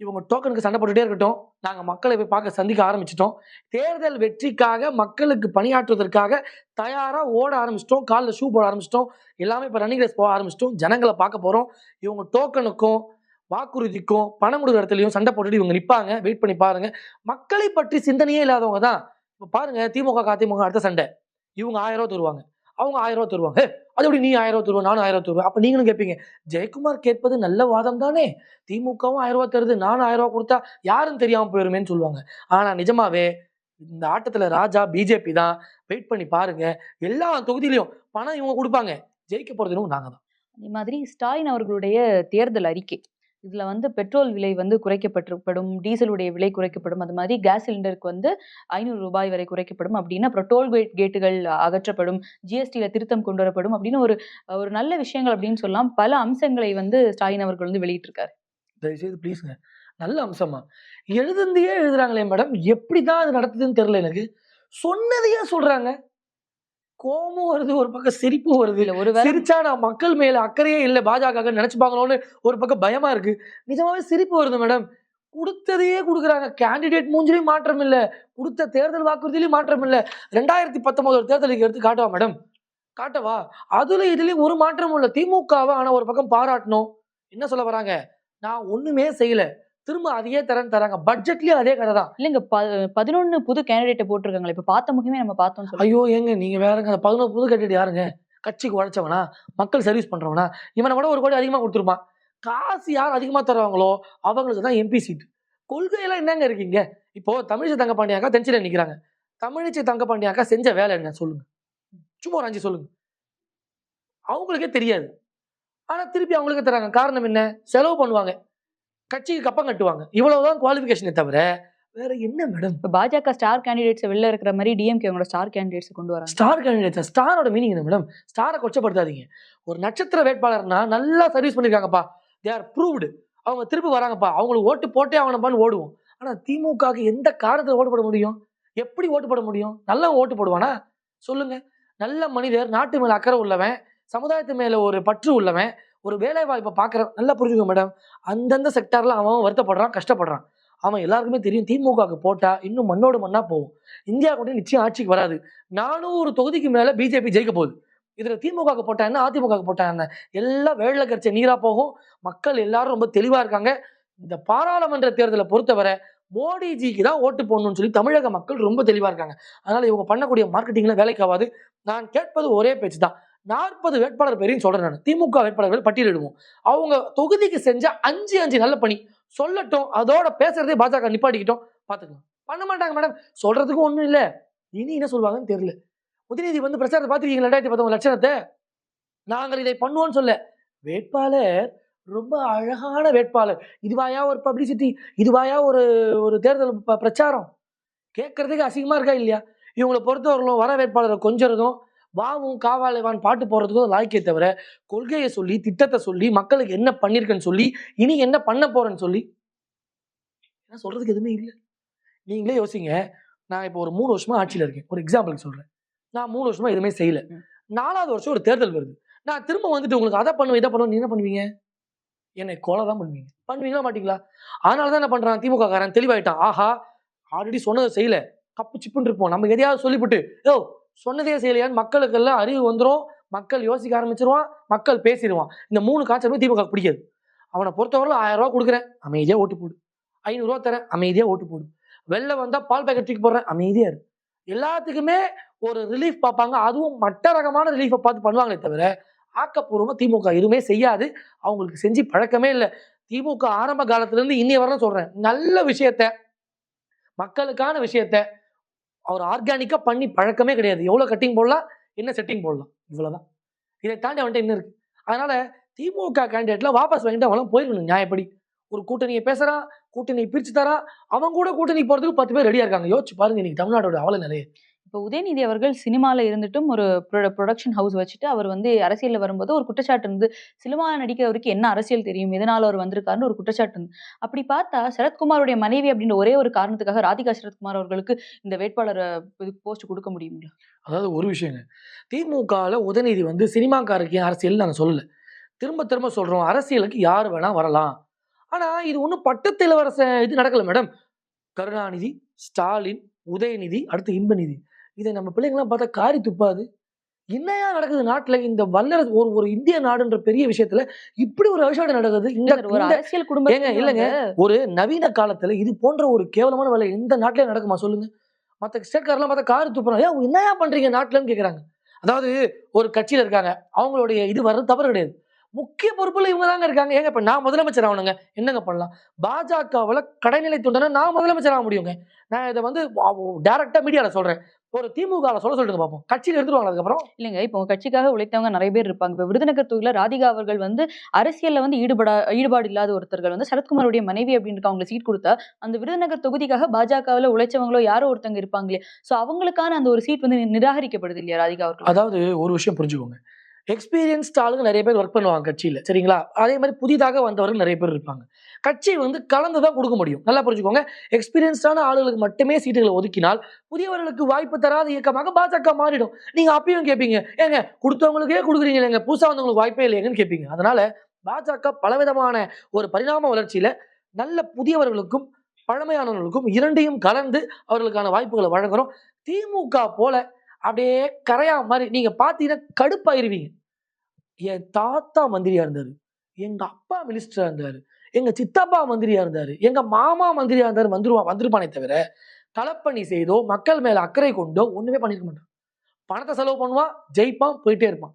இவங்க டோக்கனுக்கு சண்டை போட்டுகிட்டே இருக்கட்டும். நாங்கள் மக்களை போய் பார்க்க சந்திக்க ஆரம்பிச்சிட்டோம். தேர்தல் வெற்றிக்காக மக்களுக்கு பணியாற்றுவதற்காக தயாராக ஓட ஆரம்பிச்சிட்டோம். காலில் ஷூ போட ஆரம்பிச்சிட்டோம். எல்லாமே இப்போ ரன்னிங் ரேஸ் போக ஆரம்பிச்சிட்டோம். ஜனங்களை பார்க்க போகிறோம் இவங்க டோக்கனுக்கும் வாக்குறுதிக்கும் பணம் கொடுக்குற இடத்துலையும் சண்டை போட்டுட்டு இவங்க நிற்பாங்க வெயிட் பண்ணி பாருங்க. மக்களை பற்றி சிந்தனையே இல்லாதவங்க தான். இப்போ பாருங்க திமுக அதிமுக அடுத்த சண்டை. இவங்க ஆயிரம் ரூபா தருவாங்க. அவங்க ஆயிரம் ரூபா தருவாங்க. அது எப்படி நீ ஆயிரம் ரூபா தருவா நானும் ஆயிரம் ரூபா தருவேன் அப்போ நீங்களும் கேட்பீங்க ஜெயக்குமார் கேட்பது நல்ல வாதம் தானே? திமுகவும் ஆயிரம் ரூபா தருது நானும் ஆயிரம் ரூபா கொடுத்தா யாரும் தெரியாம போயிருமேன்னு சொல்லுவாங்க. ஆனா நிஜமாவே இந்த ஆட்டத்துல ராஜா பிஜேபி தான். வெயிட் பண்ணி பாருங்க. எல்லா தொகுதியிலையும் பணம் இவங்க கொடுப்பாங்க. ஜெயிக்க போறது நாங்க தான். அதே மாதிரி ஸ்டாலின் அவர்களுடைய தேர்தல் அறிக்கை. இதில் வந்து பெட்ரோல் விலை வந்து குறைக்கப்பட்டிருப்படும் டீசலுடைய விலை குறைக்கப்படும். அது மாதிரி கேஸ் சிலிண்டருக்கு வந்து ஐநூறு ரூபாய் வரை குறைக்கப்படும். அப்படின்னு அப்புறம் டோல் கேட் கேட்டுகள் அகற்றப்படும் ஜிஎஸ்டியில் திருத்தம் கொண்டு வரப்படும் அப்படின்னு ஒரு ஒரு நல்ல விஷயங்கள் அப்படின்னு சொல்லலாம். பல அம்சங்களை வந்து ஸ்டாலின் அவர்கள் வந்து வெளியிட்டிருக்காரு. தயவுசெய்து ப்ளீஸுங்க நல்ல அம்சமா எழுதுந்தையே எழுதுறாங்களே மேடம். எப்படி தான் அது நடத்துதுன்னு தெரில எனக்கு. சொன்னதையே சொல்கிறாங்க கோபம் வருது ஒரு பக்கம் சிரிப்பு வருது. இல்ல ஒருவேளை சிரிச்சா நான் மக்கள் மேல அக்கறையே இல்லை பாஜக நினைச்சுப்பாங்களோன்னு ஒரு பக்கம் பயமா இருக்கு. நிஜமாவே சிரிப்பு வருது மேடம். கொடுத்ததையே கொடுக்குறாங்க. கேண்டிடேட் மூஞ்சிலையும் மாற்றம் இல்லை. கொடுத்த தேர்தல் வாக்குறுதியிலையும் மாற்றம் இல்லை. ரெண்டாயிரத்தி பத்தொன்பது தேர்தலுக்கு எடுத்து காட்டவா மேடம்? காட்டவா? அதுல இதுலயும் ஒரு மாற்றமும் இல்லை. திமுகவை ஆனா ஒரு பக்கம் பாராட்டணும். என்ன சொல்ல வராங்க? நான் ஒண்ணுமே செய்யல. திரும்ப அதையே தரேன்னு தராங்க. பட்ஜெட்லயும் அதே கதை தான். இல்லைங்க பதினொன்னு புது கேண்டிடேட்டை போட்டிருக்காங்களே இப்ப பார்த்த முகமே நம்ம பார்த்தோம்னு சொல்லி ஐயோ ஏங்க நீங்க வேறங்க பதினோரு புது கேண்டிடேட் யாருங்க? கட்சிக்கு உழைச்சவனா? மக்கள் சர்வீஸ் பண்றவனா? இவனை விட ஒரு கோடி அதிகமா கொடுத்துருப்பான். காசு யார் அதிகமா தருவாங்களோ அவங்களுக்கு தான் எம்பி சீட் கொள்கையெல்லாம் என்னங்க இருக்கீங்க? இப்போ தமிழிசை தங்கப்பாண்டியாக்கா தென்சில நிக்கிறாங்க. தமிழிசை தங்கப்பாண்டியாக்கா செஞ்ச வேலை என்ன? சொல்லுங்க. சும்மா ஒரு அஞ்சு சொல்லுங்க. அவங்களுக்கே தெரியாது. ஆனா திருப்பி அவங்களுக்கே தராங்க காரணம் என்ன? செலவு பண்ணுவாங்க. கட்சிக்கு கப்பம் கட்டுவாங்க. இவ்வளவுதான் குவாலிஃபிகேஷனே தவிர வேற என்ன மேடம் இப்ப பாஜக ஸ்டார் கேண்டிடேட்ஸ் வெளில இருக்கிற மாதிரி டிஎம்கே அவங்களோட ஸ்டார் கேண்டிடேட்ஸ் கொண்டு வராங்க. ஸ்டார் கேண்டிடேட் ஸ்டாரோட மீனிங் என்ன மேடம் ஸ்டாரை கொச்சப்படுத்தாதீங்க. ஒரு நட்சத்திர வேட்பாளர்னா நல்லா சர்வீஸ் பண்ணிருக்காங்கப்பா. தே ஆர் ப்ரூவ்டு அவங்க திருப்பி வராங்கப்பா. அவங்களுக்கு ஓட்டு போட்டே ஆகணும்பான்னு ஓடுவோம். ஆனா திமுகவுக்கு எந்த காரணத்துல ஓட்டு போட முடியும்? எப்படி ஓட்டு போட முடியும்? நல்ல ஓட்டு போடுவானா? சொல்லுங்க. நல்ல மனிதர் நாட்டு மேல அக்கறை உள்ளவன் சமுதாயத்து மேல ஒரு பற்று உள்ளவன் ஒரு வேலை வாய்ப்பை பார்க்குற நல்லா புரிஞ்சுக்கோ மேடம் அந்தந்த செக்டாரில் அவன் வருத்தப்படுறான் கஷ்டப்படுறான். அவன் எல்லாருக்குமே தெரியும் திமுகவுக்கு போட்டால் இன்னும் மண்ணோடு மண்ணாக போகும். இந்தியா கூட நிச்சயம் ஆட்சிக்கு வராது. நானூறு தொகுதிக்கு மேலே பிஜேபி ஜெயிக்க போகுது. இதில் திமுகவுக்கு போட்டா என்ன அதிமுகவுக்கு போட்டா என்ன? எல்லாம் வேலை கரிச்ச நீராக போகும். மக்கள் எல்லாரும் ரொம்ப தெளிவாக இருக்காங்க. இந்த பாராளுமன்ற தேர்தலை பொறுத்தவரை மோடிஜிக்கு தான் ஓட்டு போடணும்னு சொல்லி தமிழக மக்கள் ரொம்ப தெளிவாக இருக்காங்க. அதனால் இவங்க பண்ணக்கூடிய மார்க்கெட்டிங்லாம் வேலைக்கு ஆகாது. நான் கேட்பது ஒரே பேச்சு தான் நாற்பது வேட்பாளர் பேரையும் சொல்றேன் நான். திமுக வேட்பாளர்கள் பட்டியலிடுவோம். அவங்க தொகுதிக்கு செஞ்ச அஞ்சு அஞ்சு நல்ல பணி. சொல்லட்டும் அதோட பேசுறதே பாஜக நிப்பாட்டிக்கிட்டோம். பாத்துக்கலாம் பண்ண மாட்டாங்க மேடம் சொல்றதுக்கும் ஒண்ணும் இல்ல. இனி என்ன சொல்லுவாங்கன்னு தெரியல. உதயநிதி வந்து பிரச்சாரத்தை பார்த்துருக்கீங்க ரெண்டாயிரத்தி பத்தொன்பது லட்சணத்தை? நாங்கள் இதை பண்ணுவோம்னு சொல்ல. வேட்பாளர் ரொம்ப அழகான வேட்பாளர். இதுவாயா ஒரு பப்ளிசிட்டி இதுவாயா ஒரு ஒரு தேர்தல் ப- பிரச்சாரம்? கேட்கறதுக்கு அசிங்கமா இருக்கா இல்லையா? இவங்களை பொறுத்தவரையிலும் வர வேட்பாளரை கொஞ்சம் வாவும் காவாலைவான் பாட்டு போடுறதுக்கும் லாய்க்கே தவிர கொள்கையை சொல்லி திட்டத்தை சொல்லி மக்களுக்கு என்ன பண்ணிருக்கேன்னு சொல்லி இனி என்ன பண்ண போறேன்னு சொல்லி என்ன சொல்றதுக்கு எதுவுமே இல்லை. நீங்களே யோசிங்க. நான் இப்போ ஒரு மூணு வருஷமா ஆட்சியில் இருக்கேன். ஒரு எக்ஸாம்பிளுக்கு சொல்றேன். நான் மூணு வருஷமா எதுவுமே செய்யல. நாலாவது வருஷம் ஒரு தேர்தல் வருது. நான் திரும்ப வந்துட்டு உங்களுக்கு அதை பண்ணுவேன் இதை பண்ணுவேன் நீ என்ன பண்ணுவீங்க? என்னை கொலை தான் பண்ணுவீங்க. பண்ணுவீங்களா மாட்டீங்களா? அதனால தான் என்ன பண்றான்? திமுக காரன் தெளிவாயிட்டான். ஆஹா ஆல்ரெடி சொன்னதை செய்யல. கப்பு சிப்புன்னு இருப்போம். நம்ம எதையாவது சொல்லிவிட்டு யோ சொன்னதே செய்யலையான்னு மக்களுக்கெல்லாம் அறிவு வந்துடும் மக்கள் யோசிக்க ஆரம்பிச்சிருவான் மக்கள் பேசிடுவான். இந்த மூணு காய்ச்சலுமே திமுக பிடிக்காது. அவனை பொறுத்தவரை ஆயிரம் ரூபா கொடுக்குறேன் அமைதியாக ஓட்டு போடு. ஐநூறுரூவா தரேன் அமைதியாக ஓட்டு போடு. வெளில வந்தால் பால் பேக்கெட் தூக்கி போடுறேன் அமைதியாக இரு. எல்லாத்துக்குமே ஒரு ரிலீஃப் பார்ப்பாங்க. அதுவும் மற்ற ரகமான ரிலீஃபை பார்த்து பண்ணுவாங்களே தவிர ஆக்கப்பூர்வமாக திமுக எதுவுமே செய்யாது. அவங்களுக்கு செஞ்சு பழக்கமே இல்லை. திமுக ஆரம்ப காலத்துலேருந்து இன்னைய வரலாம் சொல்கிறேன் நல்ல விஷயத்த மக்களுக்கான விஷயத்த அவர் ஆர்கானிக்காக பண்ணி பழக்கமே கிடையாது. எவ்வளோ கட்டிங் போடலாம்? என்ன செட்டிங் போடலாம்? இவ்வளோதான் இதை தாண்டி அவன்கிட்ட என்ன இருக்குது அதனால் திமுக கேண்டிடேட்டில் வாபஸ் வாங்கிட்டு அவனும் போயிருக்கணும். நியாயப்படி ஒரு கூட்டணியை பேசுகிறான் கூட்டணியை பிரிச்சு தரான். அவன் கூட கூட்டணி போகிறதுக்கு பத்து பேர் ரெடியாக இருக்காங்க. யோசிச்சு பாருங்க இன்னைக்கு தமிழ்நாடோட அவல நிலையை. இப்போ உதயநிதி அவர்கள் சினிமாவில் இருந்துட்டும் ஒரு ப்ரொடக்ஷன் ஹவுஸ் வச்சுட்டு அவர் வந்து அரசியலில் வரும்போது ஒரு குற்றச்சாட்டு இருந்து சினிமால நடிக்கிறவருக்கு என்ன அரசியல் தெரியும்? எதனால அவர் வந்திருக்காருன்னு ஒரு குற்றச்சாட்டு இருந்து அப்படி பார்த்தா சரத்குமாருடைய மனைவி அப்படின்ற ஒரே ஒரு காரணத்துக்காக ராதிகா சரத்குமார் அவர்களுக்கு இந்த வேட்பாளர் போஸ்ட் கொடுக்க முடியுங்களா? அதாவது ஒரு விஷயங்க. திமுகவில் உதயநிதி வந்து சினிமாக்காரருக்கு அரசியல் நாங்கள் சொல்லலை. திரும்ப திரும்ப சொல்கிறோம் அரசியலுக்கு யார் வேணால் வரலாம். ஆனால் இது ஒன்றும் பட்டத்தில் வர இது நடக்கலை மேடம். கருணாநிதி ஸ்டாலின் உதயநிதி அடுத்து இன்பநிதி. இதை நம்ம பிள்ளைங்களாம் பார்த்தா காரி துப்பாது. என்னையா நடக்குது நாட்டில்? இந்த வல்லரசு ஒரு ஒரு இந்திய நாடுன்ற பெரிய விஷயத்துல இப்படி ஒரு விஷயம் நடக்குது. இந்த ஒரு இந்த- அரசியல் குடும்பம் ஏங்க, இல்லைங்க. ஒரு நவீன காலத்துல இது போன்ற ஒரு கேவலமான வேலை எந்த நாட்டிலே நடக்குமா சொல்லுங்க. மற்ற ஸ்டேட்காரெல்லாம் பார்த்தா கார் துப்புறோம் ஏன் என்னையா பண்றீங்க நாட்டுலன்னு கேக்குறாங்க. அதாவது ஒரு கட்சியில இருக்காங்க. அவங்களுடைய இது வர்றது தவறு கிடையாது. முக்கிய பொறுப்புல இவங்க தாங்க இருக்காங்க. ஏங்க இப்ப நான் முதலமைச்சர் ஆகணுங்க. என்னங்க பண்ணலாம்? பாஜகவில் கடைநிலை தொண்டனா நான் முதலமைச்சர் ஆக முடியுங்க. நான் இதை வந்து டைரக்டா மீடியால சொல்றேன். ஒரு திமுக சொல்ல சொல்லுங்க பார்ப்போம் கட்சியில எடுத்துருவாங்க அதுக்கப்புறம். இல்லைங்க இப்போ கட்சிக்காக உழைத்தவங்க நிறைய பேர் இருப்பாங்க. இப்போ விருதுநகர் தொகுதியில ராதிகா அவர்கள் வந்து அரசியல்ல வந்து ஈடுபடா ஈடுபாடு இல்லாத ஒருத்தர்கள் வந்து சரத்குமாருடைய மனைவி அப்படின்னு அவங்க சீட் கொடுத்தா அந்த விருதுநகர் தொகுதிக்காக பாஜகவில் உழைச்சவங்களோ யாரோ ஒருத்தங்க இருப்பாங்களே சோ அவங்களுக்கான அந்த ஒரு சீட் வந்து நிராகரிக்கப்படுது இல்லையா ராதிகா அவர்கள்? அதாவது ஒரு விஷயம் புரிஞ்சுக்கோங்க. எக்ஸ்பீரியன்ஸ்ட் ஆளுங்க நிறைய பேர் ஒர்க் பண்ணுவாங்க கட்சியில் சரிங்களா? அதே மாதிரி புதிதாக வந்தவர்கள் நிறைய பேர் இருப்பாங்க. கட்சி வந்து கலந்து தான் கொடுக்க முடியும். நல்லா புரிஞ்சுக்கோங்க. எக்ஸ்பீரியன்ஸ்டான ஆளுகளுக்கு மட்டுமே சீட்டுகளை ஒதுக்கினால் புதியவர்களுக்கு வாய்ப்பு தராத இயக்கமாக பாஜக மாறிடும். நீங்கள் அப்பயும் கேட்பீங்க ஏங்க கொடுத்தவங்களுக்கே கொடுக்குறீங்க இல்லைங்க. புதுசாக வந்தவங்களுக்கு வாய்ப்பே இல்லைங்கன்னு கேட்பீங்க அதனால பாஜக பலவிதமான ஒரு பரிணாம வளர்ச்சியில் நல்ல புதியவர்களுக்கும் பழமையானவர்களுக்கும் இரண்டையும் கலந்து அவர்களுக்கான வாய்ப்புகளை வழங்குறோம். திமுக போல அப்படியே கரையா மாதிரி நீங்க பாத்தீங்கன்னா கடுப்பாயிருவீங்க. என் தாத்தா மந்திரியா இருந்தாரு. எங்க அப்பா மினிஸ்டரா இருந்தாரு. எங்க சித்தப்பா மந்திரியா இருந்தாரு. எங்க மாமா மந்திரியா இருந்தாரு வந்துருவா வந்திருப்பானே தவிர களப்பணி செய்தோ மக்கள் மேல அக்கறை கொண்டோ ஒண்ணுமே பண்ணிருக்க மாட்டான். பணத்தை செலவு பண்ணுவான் ஜெயிப்பான் போயிட்டே இருப்பான்.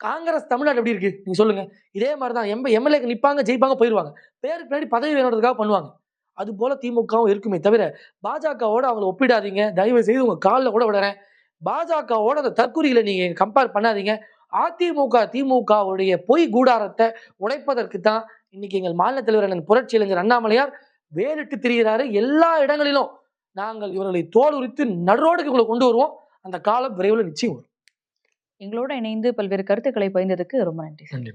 காங்கிரஸ் தமிழ்நாடு எப்படி இருக்கு? நீங்க சொல்லுங்க. இதே மாதிரி தான் எம்ப எம்எல்ஏக்கு நிப்பாங்க ஜெயிப்பாங்க போயிடுவாங்க பேருக்கு பின்னாடி பதவி வேணுன்றதுக்காக பண்ணுவாங்க. அது போல திமுகவும் இருக்குமே தவிர பாஜகவோட அவங்களை ஒப்பிடாதீங்க. தயவு செய்து உங்க காலில் கூட விடுறேன். பாஜகவோட அந்த தற்குறிகளை நீங்க கம்பேர் பண்ணாதீங்க. அதிமுக திமுகவுடைய பொய் கூடாரத்தை உடைப்பதற்கு தான் இன்னைக்கு எங்கள் மாநில தலைவர் புரட்சி இளைஞர் அண்ணாமலையார் வேலிட்டு திரிகிறாரு எல்லா இடங்களிலும். நாங்கள் இவர்களை தோல் உரித்து நடுரோடுக்கு உங்களை கொண்டு வருவோம். அந்த காலம் விரைவில் நிச்சயம் வரும். எங்களோட இணைந்து பல்வேறு கருத்துக்களை பகிர்ந்ததுக்கு ரொம்ப நன்றி நன்றி